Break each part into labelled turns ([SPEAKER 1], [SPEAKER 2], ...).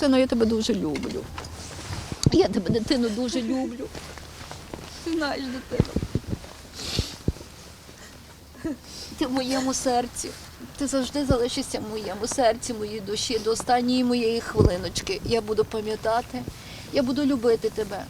[SPEAKER 1] Сину, я тебе дуже люблю. Я тебе, дитину, дуже люблю. Ти знаєш, дитину. Ти в моєму серці. Ти завжди залишишся в моєму серці, моїй душі до останньої моєї хвилиночки. Я буду пам'ятати, я буду любити тебе.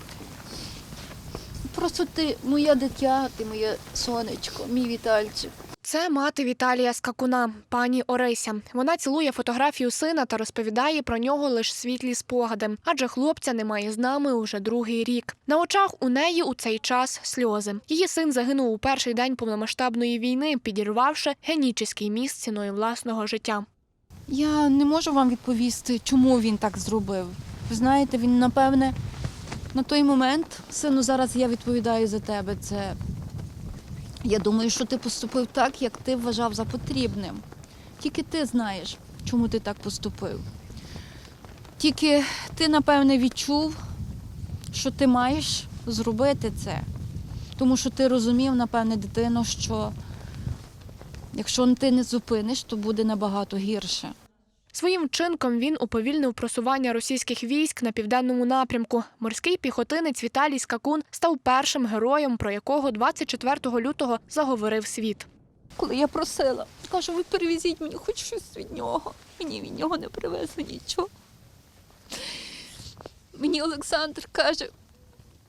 [SPEAKER 1] Просто ти моє дитя, ти моє сонечко, мій Вітальчик.
[SPEAKER 2] Це мати Віталія Скакуна, пані Орися. Вона цілує фотографію сина та розповідає про нього лише світлі спогади, адже хлопця немає з нами уже другий рік. На очах у неї у цей час сльози. Її син загинув у перший день повномасштабної війни, підірвавши генічний міст ціною власного життя.
[SPEAKER 1] Я не можу вам відповісти, чому він так зробив. Ви знаєте, він напевне на той момент, сину, зараз я відповідаю за тебе. Це я думаю, що ти поступив так, як ти вважав за потрібним. Тільки ти знаєш, чому ти так поступив. Тільки ти, напевне, відчув, що ти маєш зробити це. Тому що ти розумів, напевне, дитино, що якщо ти не зупиниш, то буде набагато гірше.
[SPEAKER 2] Своїм вчинком він уповільнив просування російських військ на південному напрямку. Морський піхотинець Віталій Скакун став першим героєм, про якого 24 лютого заговорив світ.
[SPEAKER 1] Коли я просила, кажу, ви перевезіть мені хоч щось від нього. Мені від нього не привезли нічого. Мені Олександр каже,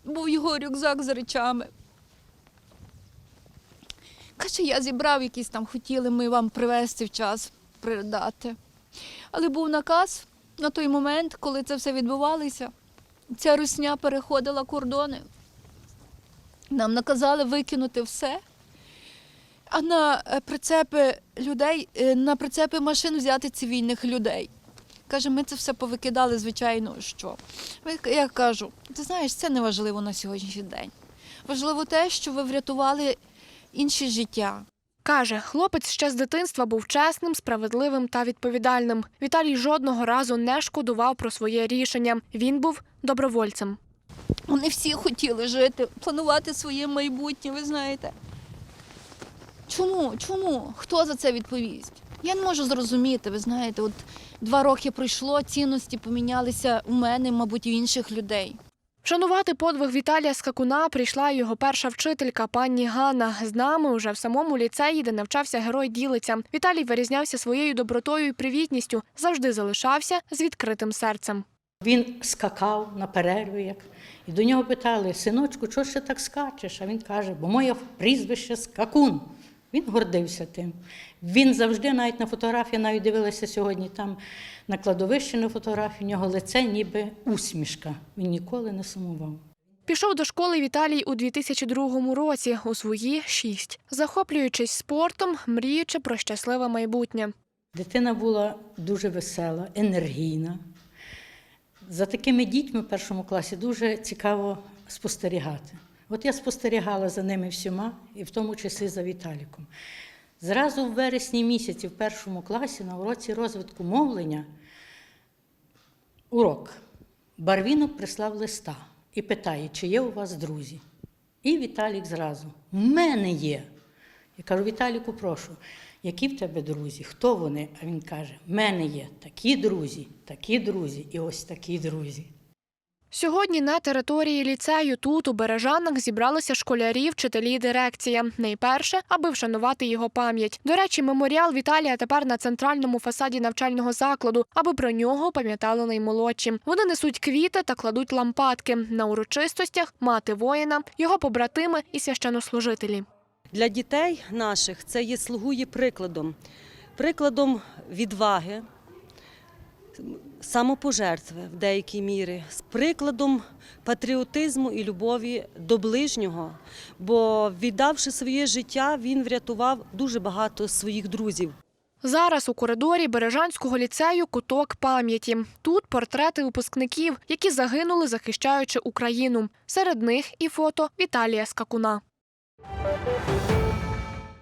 [SPEAKER 1] був його рюкзак з речами. Каже, я зібрав якісь там, хотіли ми вам привезти в час, передати. Але був наказ на той момент, коли це все відбувалося, ця русня переходила кордони. Нам наказали викинути все, а на е, прицепи людей, е, на прицепи машин взяти цивільних людей. Каже, ми це все повикидали, звичайно, що. Я кажу, ти знаєш, це не важливо на сьогоднішній день. Важливо те, що ви врятували інші життя.
[SPEAKER 2] Каже, хлопець ще з дитинства був чесним, справедливим та відповідальним. Віталій жодного разу не шкодував про своє рішення. Він був добровольцем.
[SPEAKER 1] Вони всі хотіли жити, планувати своє майбутнє, ви знаєте. Чому? Чому? Хто за це відповість? Я не можу зрозуміти, ви знаєте, от два роки пройшло, цінності помінялися у мене, мабуть, і інших людей.
[SPEAKER 2] Вшанувати подвиг Віталія Скакуна прийшла його перша вчителька пані Ганна. З нами уже в самому ліцеї, де навчався герой ділиться. Віталій вирізнявся своєю добротою і привітністю, завжди залишався з відкритим серцем.
[SPEAKER 3] Він скакав на перерві, як і до нього питали: синочку, чого ж ти так скачеш? А він каже, бо моє прізвище скакун. Він гордився тим. Він завжди, навіть на фотографії, навіть дивилася сьогодні там на кладовищі на фотографії, у нього лице ніби усмішка. Він ніколи не сумував.
[SPEAKER 2] Пішов до школи Віталій у 2002 році, у свої шість, захоплюючись спортом, мріючи про щасливе майбутнє.
[SPEAKER 3] Дитина була дуже весела, енергійна. За такими дітьми в першому класі дуже цікаво спостерігати. От я спостерігала за ними всіма, і в тому числі за Віталіком. Зразу в вересні місяці, в першому класі, на уроці розвитку мовлення, урок. Барвінок прислав листа і питає, чи є у вас друзі. І Віталік зразу: в мене є. Я кажу, Віталіку, прошу, які в тебе друзі? Хто вони? А він каже: в мене є такі друзі, такі друзі і ось такі друзі.
[SPEAKER 2] Сьогодні на території ліцею тут у Бережанах зібралися школярі, вчителі, і дирекція. Найперше, аби вшанувати його пам'ять. До речі, меморіал Віталія тепер на центральному фасаді навчального закладу, аби про нього пам'ятали наймолодші. Вони несуть квіти та кладуть лампадки на урочистостях. Мати воїна, його побратими і священнослужителі.
[SPEAKER 4] Для дітей наших це є слугує прикладом, прикладом відваги, самопожертви в деякій мірі, з прикладом патріотизму і любові до ближнього. Бо віддавши своє життя, він врятував дуже багато своїх друзів.
[SPEAKER 2] Зараз у коридорі Бережанського ліцею куток пам'яті. Тут портрети випускників, які загинули, захищаючи Україну. Серед них і фото Віталія Скакуна.